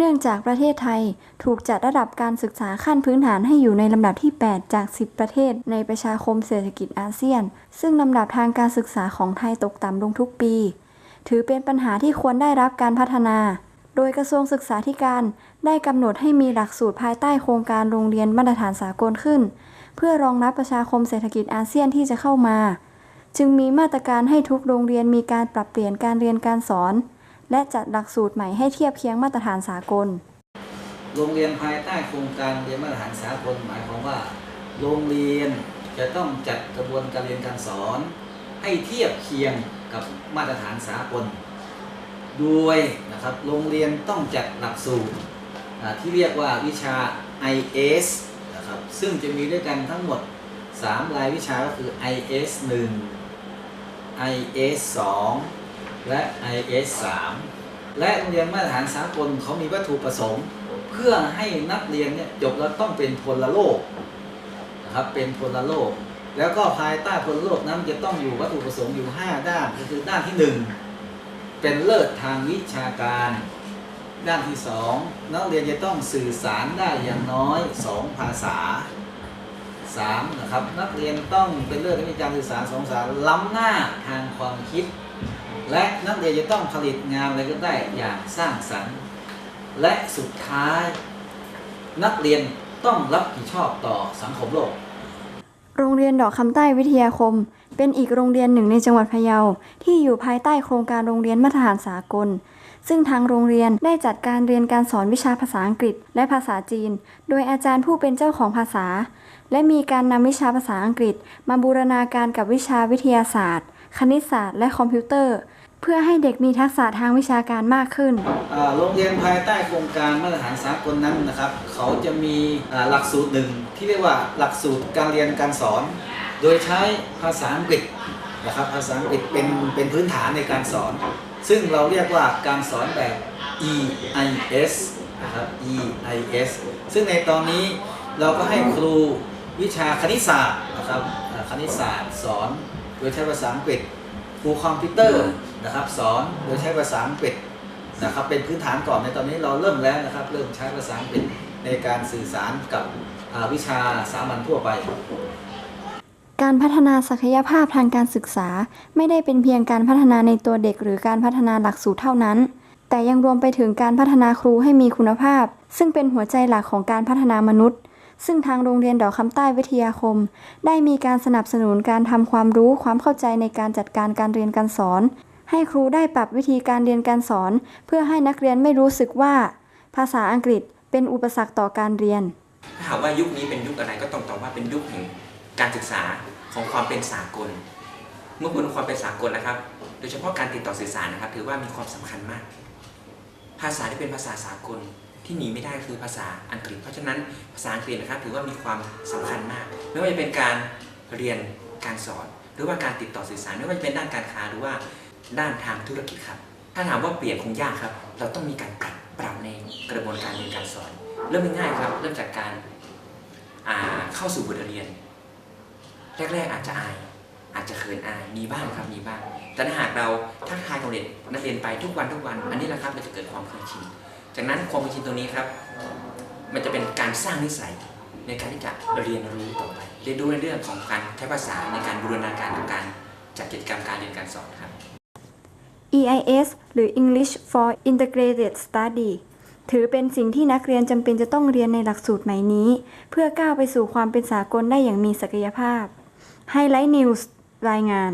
เนื่องจากประเทศไทยถูกจัดระดับการศึกษาขั้นพื้นฐานให้อยู่ในลำดับที่ 8 จาก 10 ประเทศ ในประชาคมเศรษฐกิจอาเซียน ซึ่งลำดับทางการศึกษาของไทยตกต่ำลงทุกปี ถือเป็นปัญหาที่ควรได้รับการพัฒนา โดยกระทรวงศึกษาธิการได้กำหนดให้มีหลักสูตรภายใต้โครงการโรงเรียนมาตรฐานสากลขึ้น เพื่อรองรับประชาคมเศรษฐกิจอาเซียนที่จะเข้ามา จึงมีมาตรการให้ทุกโรงเรียนมีการปรับเปลี่ยนการเรียนการสอน และจัดหลักสูตรใหม่ให้เทียบเคียงมาตรฐานสากล โรงเรียนภายใต้โครงการเรียนมาตรฐานสากลหมายความว่า โรงเรียนจะต้องจัดกระบวนการเรียนการสอน ให้เทียบเคียงกับมาตรฐานสากลโดยนะครับโรงเรียนต้องจัดหลักสูตรที่เรียกว่าวิชา IS นะครับซึ่งจะมีด้วยกันทั้งหมด 3 รายวิชาก็คือ IS 1 IS 2 และ IS 3และโรงเรียนมาตรฐานสากลเขามีวัตถุประสงค์ เพื่อให้นักเรียนเนี่ยจบแล้วต้องเป็นพลโลกนะครับเป็นพลโลก แล้วก็ภายใต้พลโลกนั้นจะต้องอยู่วัตถุประสงค์อยู่ 5 ด้านก็คือด้านที่ 1 เป็นเลิศทางวิชาการ ด้านที่ 2 นักเรียนจะต้องสื่อสารได้อย่างน้อย 2 ภาษา 3. นะครับนักเรียนต้องเป็นเลิศในวิชาสื่อสารสองภาษาล้ำหน้าทางความคิด และนักเรียนจะต้องผลิตงานอะไรก็ได้อย่างสร้างสรรค์ และสุดท้าย นักเรียนต้องรับผิดชอบต่อสังคมโลก โรงเรียนดอกคำใต้วิทยาคม เป็นอีกโรงเรียนหนึ่งในจังหวัดพะเยา ที่อยู่ภายใต้โครงการโรงเรียนมาตรฐานสากล ซึ่งทางโรงเรียนได้จัดการเรียนการสอนวิชาภาษาอังกฤษ และภาษาจีน โดยอาจารย์ผู้เป็นเจ้าของภาษา และมีการนำวิชาภาษาอังกฤษ มาบูรณาการกับวิชาวิทยาศาสตร์ คณิตศาสตร์ และคอมพิวเตอร์ เพื่อให้เด็กมีทักษะทางวิชาการมากขึ้นโรงเรียนภายใต้โครงการมาตรฐานสากลนั้นนะครับ เขาจะมีหลักสูตรหนึ่งที่เรียกว่าหลักสูตรการเรียนการสอน โดยใช้ภาษาอังกฤษนะครับภาษาอังกฤษเป็นเป็นพื้นฐานในการสอน ซึ่งเราเรียกว่าการสอนแบบ EIS นะครับ EIS ซึ่งในตอนนี้เราก็ให้ครูวิชาคณิตศาสตร์นะครับคณิตศาสตร์สอน โดยใช้ภาษาอังกฤษครูคอมพิวเตอร์นะครับสอนโดยใช้ภาษาอังกฤษนะครับเป็นพื้นฐานก่อนในตอนนี้เราเริ่มแล้วนะครับ เริ่มใช้ภาษาอังกฤษในการสื่อสารกับวิชาสามัญทั่วไป การพัฒนาศักยภาพทางการศึกษา ไม่ได้เป็นเพียงการพัฒนาในตัวเด็ก หรือการพัฒนาหลักสูตรเท่านั้น แต่ยังรวมไปถึงการพัฒนาครูให้มีคุณภาพ ซึ่งเป็นหัวใจหลักของการพัฒนามนุษย์ ซึ่งทางโรงเรียนดอกคำใต้วิทยาคม ได้มีการสนับสนุนการทำความรู้ความเข้าใจในการจัดการการเรียนการสอน ให้ครูได้ปรับวิธีการเรียนการสอน เพื่อให้นักเรียนไม่รู้สึกว่า ภาษาอังกฤษเป็นอุปสรรคต่อการเรียน ถ้าถามว่ายุคนี้เป็นยุคอะไรก็ต้องตอบว่าเป็นยุคแห่งการศึกษาของความเป็นสากล เมื่อพูดถึงความเป็นสากลนะครับ โดยเฉพาะการติดต่อสื่อสารนะครับ ถือว่ามีความสำคัญมาก ภาษาที่เป็นภาษาสากล ที่หนีไม่ได้คือภาษาอังกฤษ เพราะฉะนั้นภาษาอังกฤษนะครับถือว่ามีความสำคัญมาก ไม่ว่าจะเป็นการเรียนการสอน หรือว่าการติดต่อสื่อสาร ไม่ว่าจะเป็นด้านการค้าหรือว่าด้านทางธุรกิจครับ ถ้าถามว่าเปลี่ยนคงยากครับ เราต้องมีการปรับปรับในกระบวนการเรียนการสอน เริ่มง่ายครับ เริ่มจากการาเข้าสู่บทเรียน แรกๆอาจจะอาย อาจจะเขินอาย มีบ้างครับ มีบ้าง แต่ถ้าหากเราทักทายกับเด็กนักเรียนไปทุกวันทุกวัน อันนี้แหละครับมันจะเกิดความเคยชิน จากนั้นความคยชินตรงนี้ครับ มันจะเป็นการสร้างนิสัยในการที่จะเรียนรู้ต่อไป เรียนรู้ในเรื่องของการใช้ภาษาในการบูรณาการกับการจัดกิจกรรมการเรียนการสอนครับ EIS หรือ English for Integrated Study ถือเป็นสิ่งที่นักเรียนจำเป็นจะต้องเรียนในหลักสูตรใหม่นี้ เพื่อก้าวไปสู่ความเป็นสากลได้อย่างมีศักยภาพ Highlight News รายงาน